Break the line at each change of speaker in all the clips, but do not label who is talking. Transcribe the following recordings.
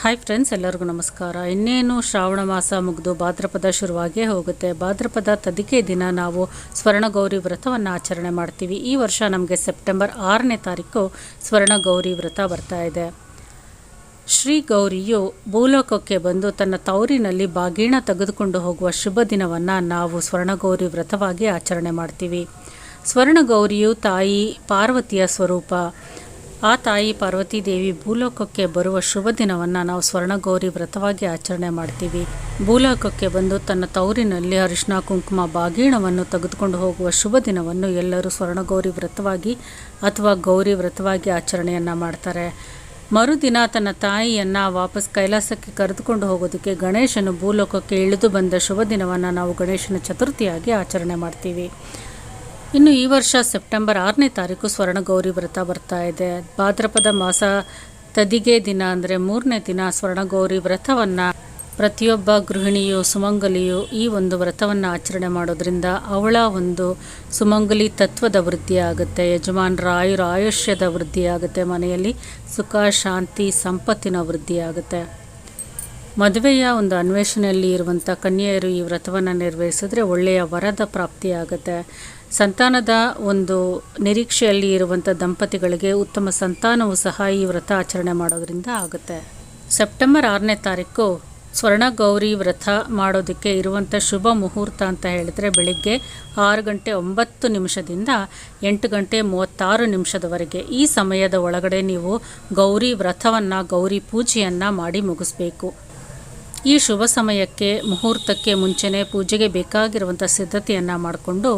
Hi friends ಎಲ್ಲರಿಗೂ ನಮಸ್ಕಾರ. ಇನ್ನೇನು ಶ್ರಾವಣ ಮಾಸ ಮುಗಿದು ಭಾದ್ರಪದ ಶುರುವಾಗೇ ಹೋಗುತ್ತೆ. ಭಾದ್ರಪದ ತದಿಕೆ ದಿನ ನಾವು ಸ್ವರ್ಣಗೌರಿ ವ್ರತವನ್ನು ಆಚರಣೆ ಮಾಡ್ತೀವಿ. ಈ ವರ್ಷ ನಮಗೆ ಸೆಪ್ಟೆಂಬರ್ ಆರನೇ ತಾರೀಕು ಸ್ವರ್ಣಗೌರಿ ವ್ರತ ಬರ್ತಾ ಇದೆ. ಶ್ರೀ ಗೌರಿಯು ಭೂಲೋಕಕ್ಕೆ ಬಂದು ತನ್ನ ತೌರಿನಲ್ಲಿ ಬಾಗಿಣ ತೆಗೆದುಕೊಂಡು ಹೋಗುವ ಶುಭ ದಿನವನ್ನು ನಾವು ಸ್ವರ್ಣಗೌರಿ ವ್ರತವಾಗಿ ಆಚರಣೆ ಮಾಡ್ತೀವಿ. ಸ್ವರ್ಣಗೌರಿಯು ತಾಯಿ ಪಾರ್ವತಿಯ ಸ್ವರೂಪ. ಆ ತಾಯಿ ಪಾರ್ವತಿ ದೇವಿ ಭೂಲೋಕಕ್ಕೆ ಬರುವ ಶುಭ ದಿನವನ್ನು ನಾವು ಸ್ವರ್ಣಗೌರಿ ವ್ರತವಾಗಿ ಆಚರಣೆ ಮಾಡ್ತೀವಿ. ಭೂಲೋಕಕ್ಕೆ ಬಂದು ತನ್ನ ತವರಿನಲ್ಲಿ ಅರಿಶಿನ ಕುಂಕುಮ, ಬಾಗೀಣವನ್ನು ತೆಗೆದುಕೊಂಡು ಹೋಗುವ ಶುಭ ದಿನವನ್ನು ಎಲ್ಲರೂ ಸ್ವರ್ಣಗೌರಿ ವ್ರತವಾಗಿ ಅಥವಾ ಗೌರಿ ವ್ರತವಾಗಿ ಆಚರಣೆಯನ್ನು ಮಾಡ್ತಾರೆ. ಮರುದಿನ ತನ್ನ ತಾಯಿಯನ್ನು ವಾಪಸ್ ಕೈಲಾಸಕ್ಕೆ ಕರೆದುಕೊಂಡು ಹೋಗೋದಕ್ಕೆ ಗಣೇಶನು ಭೂಲೋಕಕ್ಕೆ ಇಳಿದು ಬಂದ ಶುಭ ದಿನವನ್ನು ನಾವು ಗಣೇಶನ ಚತುರ್ಥಿಯಾಗಿ ಆಚರಣೆ ಮಾಡ್ತೀವಿ. ಇನ್ನು ಈ ವರ್ಷ ಸೆಪ್ಟೆಂಬರ್ ಆರನೇ ತಾರೀಕು ಸ್ವರ್ಣಗೌರಿ ವ್ರತ ಬರ್ತಾ ಇದೆ. ಭಾದ್ರಪದ ಮಾಸ ತದಿಗೆ ದಿನ ಅಂದರೆ ಮೂರನೇ ದಿನ ಸ್ವರ್ಣಗೌರಿ ವ್ರತವನ್ನು ಪ್ರತಿಯೊಬ್ಬ ಗೃಹಿಣಿಯು, ಸುಮಂಗಲಿಯು ಈ ಒಂದು ವ್ರತವನ್ನು ಆಚರಣೆ ಮಾಡೋದ್ರಿಂದ ಅವಳ ಒಂದು ಸುಮಂಗಲಿ ತತ್ವದ ವೃದ್ಧಿ ಆಗುತ್ತೆ. ಯಜಮಾನರ ಆಯುರ ಆಯುಷ್ಯದ ವೃದ್ಧಿ ಆಗುತ್ತೆ. ಮನೆಯಲ್ಲಿ ಸುಖ, ಶಾಂತಿ, ಸಂಪತ್ತಿನ ವೃದ್ಧಿ ಆಗುತ್ತೆ. ಮದುವೆಯ ಒಂದು ಅನ್ವೇಷಣೆಯಲ್ಲಿ ಇರುವಂಥ ಕನ್ಯೆಯರು ಈ ವ್ರತವನ್ನು ನಿರ್ವಹಿಸಿದ್ರೆ ಒಳ್ಳೆಯ ವರದ ಪ್ರಾಪ್ತಿಯಾಗುತ್ತೆ ಸಂತಾನದ ಒಂದು ನಿರೀಕ್ಷೆಯಲ್ಲಿ ಇರುವಂಥ ದಂಪತಿಗಳಿಗೆ ಉತ್ತಮ ಸಂತಾನವು ಸಹ ಈ ವ್ರತ ಆಚರಣೆ ಮಾಡೋದ್ರಿಂದ ಆಗುತ್ತೆ. ಸೆಪ್ಟೆಂಬರ್ ಆರನೇ ತಾರೀಕು ಸ್ವರ್ಣ ಗೌರಿ ವ್ರತ ಮಾಡೋದಕ್ಕೆ ಇರುವಂಥ ಶುಭ ಮುಹೂರ್ತ ಅಂತ ಹೇಳಿದರೆ ಬೆಳಿಗ್ಗೆ ಆರು ಗಂಟೆ ಒಂಬತ್ತು ನಿಮಿಷದಿಂದ ಎಂಟು ಗಂಟೆ ಮೂವತ್ತಾರು ನಿಮಿಷದವರೆಗೆ. ಈ ಸಮಯದ ಒಳಗಡೆ ನೀವು ಗೌರಿ ವ್ರತವನ್ನು, ಗೌರಿ ಪೂಜೆಯನ್ನು ಮಾಡಿ ಮುಗಿಸ್ಬೇಕು. ಈ ಶುಭ ಸಮಯಕ್ಕೆ, ಮುಹೂರ್ತಕ್ಕೆ ಮುಂಚೆನೇ ಪೂಜೆಗೆ ಬೇಕಾಗಿರುವಂಥ ಸಿದ್ಧತೆಯನ್ನು ಮಾಡಿಕೊಂಡು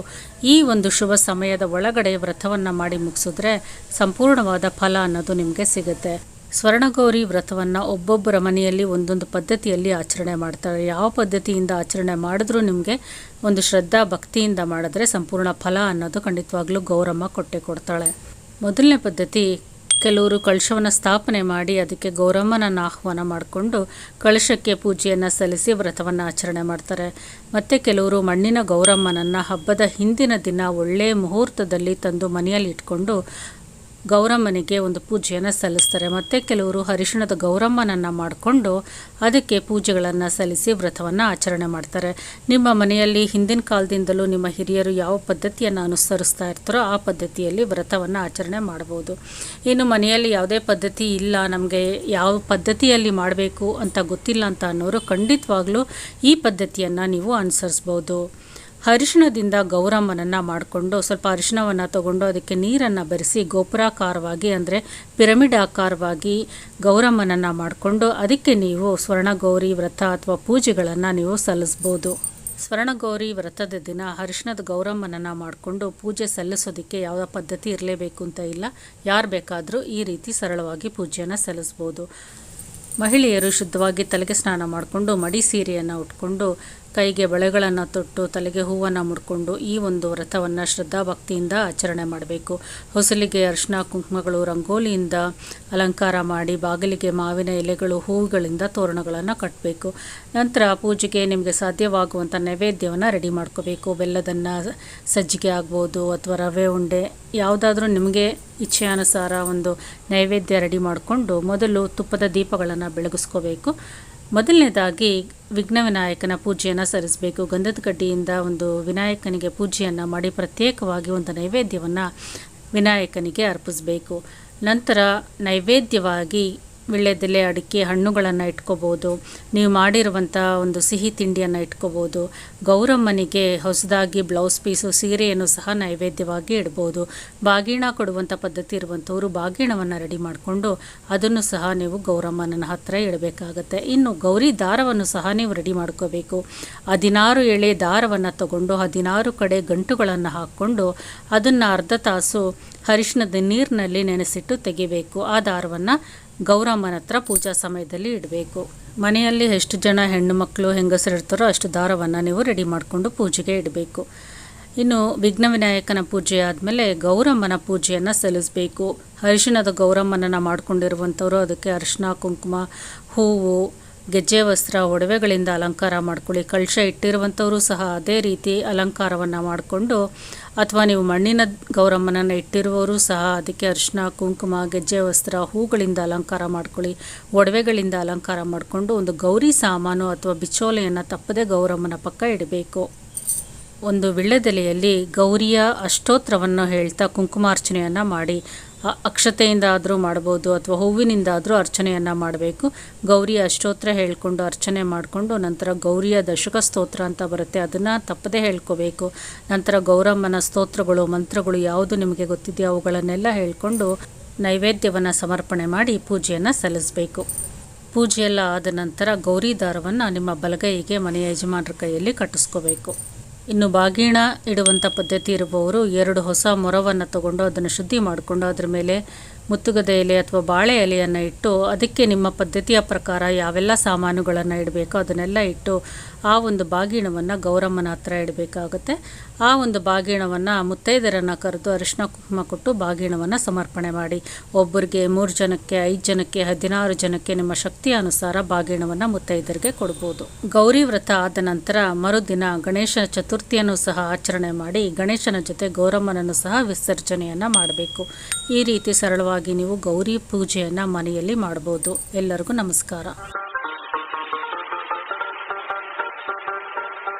ಈ ಒಂದು ಶುಭ ಸಮಯದ ಒಳಗಡೆ ವ್ರತವನ್ನು ಮಾಡಿ ಮುಗಿಸಿದ್ರೆ ಸಂಪೂರ್ಣವಾದ ಫಲ ಅನ್ನೋದು ನಿಮಗೆ ಸಿಗುತ್ತೆ. ಸ್ವರ್ಣಗೌರಿ ವ್ರತವನ್ನು ಒಬ್ಬೊಬ್ಬರ ಮನೆಯಲ್ಲಿ ಒಂದೊಂದು ಪದ್ಧತಿಯಲ್ಲಿ ಆಚರಣೆ ಮಾಡ್ತಾರೆ. ಯಾವ ಪದ್ಧತಿಯಿಂದ ಆಚರಣೆ ಮಾಡಿದ್ರೂ ನಿಮಗೆ ಒಂದು ಶ್ರದ್ಧಾ ಭಕ್ತಿಯಿಂದ ಮಾಡಿದ್ರೆ ಸಂಪೂರ್ಣ ಫಲ ಅನ್ನೋದು ಖಂಡಿತವಾಗ್ಲೂ ಗೌರಮ್ಮ ಕೊಟ್ಟೆ ಕೊಡ್ತಾಳೆ. ಮೊದಲನೇ ಪದ್ಧತಿ ಕೆಲವರು ಕಳಶವನ್ನು ಸ್ಥಾಪನೆ ಮಾಡಿ ಅದಕ್ಕೆ ಗೌರಮ್ಮನನ್ನು ಆಹ್ವಾನ ಮಾಡಿಕೊಂಡು ಕಳಶಕ್ಕೆ ಪೂಜೆಯನ್ನು ಸಲ್ಲಿಸಿ ವ್ರತವನ್ನು ಆಚರಣೆ ಮಾಡ್ತಾರೆ. ಮತ್ತು ಕೆಲವರು ಮಣ್ಣಿನ ಗೌರಮ್ಮನನ್ನು ಹಬ್ಬದ ಹಿಂದಿನ ದಿನ ಒಳ್ಳೆಯ ಮುಹೂರ್ತದಲ್ಲಿ ತಂದು ಮನೆಯಲ್ಲಿ ಇಟ್ಕೊಂಡು ಗೌರಮ್ಮನಿಗೆ ಒಂದು ಪೂಜೆಯನ್ನು ಸಲ್ಲಿಸ್ತಾರೆ. ಮತ್ತು ಕೆಲವರು ಅರಿಶಿಣದ ಗೌರಮ್ಮನನ್ನು ಮಾಡಿಕೊಂಡು ಅದಕ್ಕೆ ಪೂಜೆಗಳನ್ನು ಸಲ್ಲಿಸಿ ವ್ರತವನ್ನು ಆಚರಣೆ ಮಾಡ್ತಾರೆ. ನಿಮ್ಮ ಮನೆಯಲ್ಲಿ ಹಿಂದಿನ ಕಾಲದಿಂದಲೂ ನಿಮ್ಮ ಹಿರಿಯರು ಯಾವ ಪದ್ಧತಿಯನ್ನು ಅನುಸರಿಸ್ತಾ ಇರ್ತಾರೋ ಆ ಪದ್ಧತಿಯಲ್ಲಿ ವ್ರತವನ್ನು ಆಚರಣೆ ಮಾಡ್ಬೋದು. ಇನ್ನು ಮನೆಯಲ್ಲಿ ಯಾವುದೇ ಪದ್ಧತಿ ಇಲ್ಲ, ನಮಗೆ ಯಾವ ಪದ್ಧತಿಯಲ್ಲಿ ಮಾಡಬೇಕು ಅಂತ ಗೊತ್ತಿಲ್ಲ ಅಂತ ಅನ್ನೋರು ಖಂಡಿತವಾಗ್ಲೂ ಈ ಪದ್ಧತಿಯನ್ನು ನೀವು ಅನುಸರಿಸ್ಬೋದು. ಅರಿಶಿಣದಿಂದ ಗೌರಮ್ಮನನ್ನು ಮಾಡಿಕೊಂಡು ಸ್ವಲ್ಪ ಅರಿಶಿಣವನ್ನು ತಗೊಂಡು ಅದಕ್ಕೆ ನೀರನ್ನು ಬೆರೆಸಿ ಗೋಪುರಾಕಾರವಾಗಿ ಅಂದರೆ ಪಿರಮಿಡ್ ಆಕಾರವಾಗಿ ಗೌರಮ್ಮನನ್ನು ಮಾಡಿಕೊಂಡು ಅದಕ್ಕೆ ನೀವು ಸ್ವರ್ಣಗೌರಿ ವ್ರತ ಅಥವಾ ಪೂಜೆಗಳನ್ನು ನೀವು ಸಲ್ಲಿಸ್ಬೋದು. ಸ್ವರ್ಣಗೌರಿ ವ್ರತದ ದಿನ ಅರಿಶಿಣದ ಗೌರಮ್ಮನನ್ನು ಮಾಡಿಕೊಂಡು ಪೂಜೆ ಸಲ್ಲಿಸೋದಕ್ಕೆ ಯಾವ ಪದ್ಧತಿ ಇರಲೇಬೇಕು ಅಂತ ಇಲ್ಲ. ಯಾರು ಬೇಕಾದರೂ ಈ ರೀತಿ ಸರಳವಾಗಿ ಪೂಜೆಯನ್ನು ಸಲ್ಲಿಸ್ಬೋದು. ಮಹಿಳೆಯರು ಶುದ್ಧವಾಗಿ ತಲೆಗೆ ಸ್ನಾನ ಮಾಡಿಕೊಂಡು ಮಡಿ ಸೀರೆಯನ್ನು ಉಟ್ಕೊಂಡು ಕೈಗೆ ಬಳೆಗಳನ್ನು ತೊಟ್ಟು ತಲೆಗೆ ಹೂವನ್ನು ಮುಡ್ಕೊಂಡು ಈ ಒಂದು ವ್ರತವನ್ನು ಶ್ರದ್ಧಾಭಕ್ತಿಯಿಂದ ಆಚರಣೆ ಮಾಡಬೇಕು. ಹೊಸಲಿಗೆ ಅರಿಶಿನ ಕುಂಕುಮಗಳು ರಂಗೋಲಿಯಿಂದ ಅಲಂಕಾರ ಮಾಡಿ ಬಾಗಿಲಿಗೆ ಮಾವಿನ ಎಲೆಗಳು ಹೂವುಗಳಿಂದ ತೋರಣಗಳನ್ನು ಕಟ್ಟಬೇಕು ನಂತರ ಪೂಜೆಗೆ ನಿಮಗೆ ಸಾಧ್ಯವಾಗುವಂಥ ನೈವೇದ್ಯವನ್ನು ರೆಡಿ ಮಾಡ್ಕೋಬೇಕು. ಬೆಲ್ಲದನ್ನು ಸಜ್ಜಿಗೆ ಆಗ್ಬೋದು ಅಥವಾ ರವೆ ಉಂಡೆ, ಯಾವುದಾದ್ರೂ ನಿಮಗೆ ಇಚ್ಛೆಯಾನುಸಾರ ಒಂದು ನೈವೇದ್ಯ ರೆಡಿ ಮಾಡಿಕೊಂಡು ಮೊದಲು ತುಪ್ಪದ ದೀಪಗಳನ್ನು ಬೆಳಗಿಸ್ಕೋಬೇಕು. ಮೊದಲನೇದಾಗಿ ವಿಘ್ನ ವಿನಾಯಕನ ಪೂಜೆಯನ್ನು ಸಲ್ಲಿಸಬೇಕು. ಗಂಧದ ಕಡ್ಡಿಯಿಂದ ಒಂದು ವಿನಾಯಕನಿಗೆ ಪೂಜೆಯನ್ನು ಮಾಡಿ ಪ್ರತ್ಯೇಕವಾಗಿ ಒಂದು ನೈವೇದ್ಯವನ್ನು ವಿನಾಯಕನಿಗೆ ಅರ್ಪಿಸಬೇಕು. ನಂತರ ನೈವೇದ್ಯವಾಗಿ ವಿಳ್ಳೆದೆಲೆ ಅಡಿಕೆ ಹಣ್ಣುಗಳನ್ನು ಇಟ್ಕೋಬೋದು. ನೀವು ಮಾಡಿರುವಂಥ ಒಂದು ಸಿಹಿ ತಿಂಡಿಯನ್ನು ಇಟ್ಕೋಬೋದು. ಗೌರಮ್ಮನಿಗೆ ಹೊಸದಾಗಿ ಬ್ಲೌಸ್ ಪೀಸು, ಸೀರೆಯನ್ನು ಸಹ ನೈವೇದ್ಯವಾಗಿ ಇಡ್ಬೋದು. ಬಾಗಿಣ ಕೊಡುವಂಥ ಪದ್ಧತಿ ಇರುವಂಥವರು ಬಾಗಿಣವನ್ನು ರೆಡಿ ಮಾಡಿಕೊಂಡು ಅದನ್ನು ಸಹ ನೀವು ಗೌರಮ್ಮನ ಹತ್ತಿರ ಇಡಬೇಕಾಗತ್ತೆ. ಇನ್ನು ಗೌರಿ ದಾರವನ್ನು ಸಹ ನೀವು ರೆಡಿ ಮಾಡ್ಕೋಬೇಕು. ಹದಿನಾರು ಎಳೆ ದಾರವನ್ನು ತಗೊಂಡು ಹದಿನಾರು ಕಡೆ ಗಂಟುಗಳನ್ನು ಹಾಕ್ಕೊಂಡು ಅದನ್ನು ಅರ್ಧ ತಾಸು ಅರಿಶಿಣದ ನೀರಿನಲ್ಲಿ ನೆನೆಸಿಟ್ಟು ತೆಗಿಬೇಕು. ಆ ದಾರವನ್ನು ಗೌರಮ್ಮನ ಹತ್ರ ಪೂಜಾ ಸಮಯದಲ್ಲಿ ಇಡಬೇಕು. ಮನೆಯಲ್ಲಿ ಎಷ್ಟು ಜನ ಹೆಣ್ಣು ಮಕ್ಕಳು, ಹೆಂಗಸರು ಇರ್ತಾರೋ ಅಷ್ಟು ದಾರವನ್ನು ನೀವು ರೆಡಿ ಮಾಡಿಕೊಂಡು ಪೂಜೆಗೆ ಇಡಬೇಕು. ಇನ್ನು ವಿಘ್ನ ವಿನಾಯಕನ ಪೂಜೆ ಆದಮೇಲೆ ಗೌರಮ್ಮನ ಪೂಜೆಯನ್ನು ಸಲ್ಲಿಸಬೇಕು. ಅರಿಶಿಣದ ಗೌರಮ್ಮನನ್ನು ಮಾಡ್ಕೊಂಡಿರುವಂಥವ್ರು, ಅದಕ್ಕೆ ಅರಿಶಿಣ, ಕುಂಕುಮ, ಹೂವು ಗೆಜ್ಜೆ ವಸ್ತ್ರ ಒಡವೆಗಳಿಂದ ಅಲಂಕಾರ ಮಾಡ್ಕೊಳ್ಳಿ. ಕಳಶ ಇಟ್ಟಿರುವಂಥವರು ಸಹ ಅದೇ ರೀತಿ ಅಲಂಕಾರವನ್ನು ಮಾಡಿಕೊಂಡು, ಅಥವಾ ನೀವು ಮಣ್ಣಿನ ಗೌರಮ್ಮನನ್ನು ಇಟ್ಟಿರುವವರು ಸಹ ಅದಕ್ಕೆ ಅರಿಶಿನ ಕುಂಕುಮ ಗೆಜ್ಜೆ ವಸ್ತ್ರ ಹೂಗಳಿಂದ ಅಲಂಕಾರ ಮಾಡ್ಕೊಳ್ಳಿ. ಒಡವೆಗಳಿಂದ ಅಲಂಕಾರ ಮಾಡಿಕೊಂಡು ಒಂದು ಗೌರಿ ಸಾಮಾನು ಅಥವಾ ಬಿಚೋಲೆಯನ್ನು ತಪ್ಪದೆ ಗೌರಮ್ಮನ ಪಕ್ಕ ಇಡಬೇಕು. ಒಂದು ವಿಳ್ಳೆದೆಲೆಯಲ್ಲಿ ಗೌರಿಯ ಅಷ್ಟೋತ್ರವನ್ನು ಹೇಳ್ತಾ ಕುಂಕುಮಾರ್ಚನೆಯನ್ನು ಮಾಡಿ. ಅಕ್ಷತೆಯಿಂದ ಆದರೂ ಮಾಡ್ಬೋದು ಅಥವಾ ಹೂವಿನಿಂದಾದರೂ ಅರ್ಚನೆಯನ್ನು ಮಾಡಬೇಕು. ಗೌರಿಯ ಅಷ್ಟೋತ್ರ ಹೇಳ್ಕೊಂಡು ಅರ್ಚನೆ ಮಾಡಿಕೊಂಡು ನಂತರ ಗೌರಿಯ ದಶಕ ಸ್ತೋತ್ರ ಅಂತ ಬರುತ್ತೆ. ಅದನ್ನು ತಪ್ಪದೇ ಹೇಳ್ಕೋಬೇಕು. ನಂತರ ಗೌರಮ್ಮನ ಸ್ತೋತ್ರಗಳು, ಮಂತ್ರಗಳು ಯಾವುದು ನಿಮಗೆ ಗೊತ್ತಿದೆಯೋ ಅವುಗಳನ್ನೆಲ್ಲ ಹೇಳ್ಕೊಂಡು ನೈವೇದ್ಯವನ್ನು ಸಮರ್ಪಣೆ ಮಾಡಿ ಪೂಜೆಯನ್ನು ಸಲ್ಲಿಸಬೇಕು. ಪೂಜೆಯೆಲ್ಲ ಆದ ನಂತರ ಗೌರಿ ದಾರವನ್ನು ನಿಮ್ಮ ಬಲಗೈಗೆ ಮನೆಯ ಯಜಮಾನರ ಕೈಯಲ್ಲಿ ಕಟ್ಟಿಸ್ಕೋಬೇಕು. ಇನ್ನು ಬಾಗಿಣ ಇಡುವಂಥ ಪದ್ಧತಿ ಇರುವವರು ಎರಡು ಹೊಸ ಮೊರವನ್ನು ತಗೊಂಡು ಅದನ್ನು ಶುದ್ಧಿ ಮಾಡಿಕೊಂಡು ಅದ್ರ ಮೇಲೆ ಮುತ್ತುಗದ ಎಲೆ ಅಥವಾ ಬಾಳೆ ಎಲೆಯನ್ನು ಇಟ್ಟು ಅದಕ್ಕೆ ನಿಮ್ಮ ಪದ್ಧತಿಯ ಪ್ರಕಾರ ಯಾವೆಲ್ಲ ಸಾಮಾನುಗಳನ್ನು ಇಡಬೇಕೋ ಅದನ್ನೆಲ್ಲ ಇಟ್ಟು ಆ ಒಂದು ಬಾಗಿಣವನ್ನು ಗೌರಮ್ಮನ ಹತ್ರ ಇಡಬೇಕಾಗುತ್ತೆ. ಆ ಒಂದು ಬಾಗಿಣವನ್ನು ಮುತ್ತೈದರನ್ನು ಕರೆದು ಅರಿಶಿನ ಕುಂಕುಮ ಕೊಟ್ಟು ಬಾಗಿಣವನ್ನು ಸಮರ್ಪಣೆ ಮಾಡಿ. ಒಬ್ಬರಿಗೆ ಮೂರು ಜನಕ್ಕೆ, ಐದು ಜನಕ್ಕೆ, ಹದಿನಾರು ಜನಕ್ಕೆ ನಿಮ್ಮ ಶಕ್ತಿಯ ಅನುಸಾರ ಬಾಗಿಣವನ್ನು ಮುತ್ತೈದರಿಗೆ ಕೊಡ್ಬೋದು. ಗೌರಿ ವ್ರತ ಆದ ನಂತರ ಮರುದಿನ ಗಣೇಶ ಚತುರ್ಥಿಯನ್ನು ಸಹ ಆಚರಣೆ ಮಾಡಿ ಗಣೇಶನ ಜೊತೆ ಗೌರಮ್ಮನನ್ನು ಸಹ ವಿಸರ್ಜನೆಯನ್ನು ಮಾಡಬೇಕು. ಈ ರೀತಿ ಸರಳವಾಗಿ ನೀವು ಗೌರಿ ಪೂಜೆಯನ್ನು ಮನೆಯಲ್ಲಿ ಮಾಡ್ಬೋದು. ಎಲ್ಲರಿಗೂ ನಮಸ್ಕಾರ.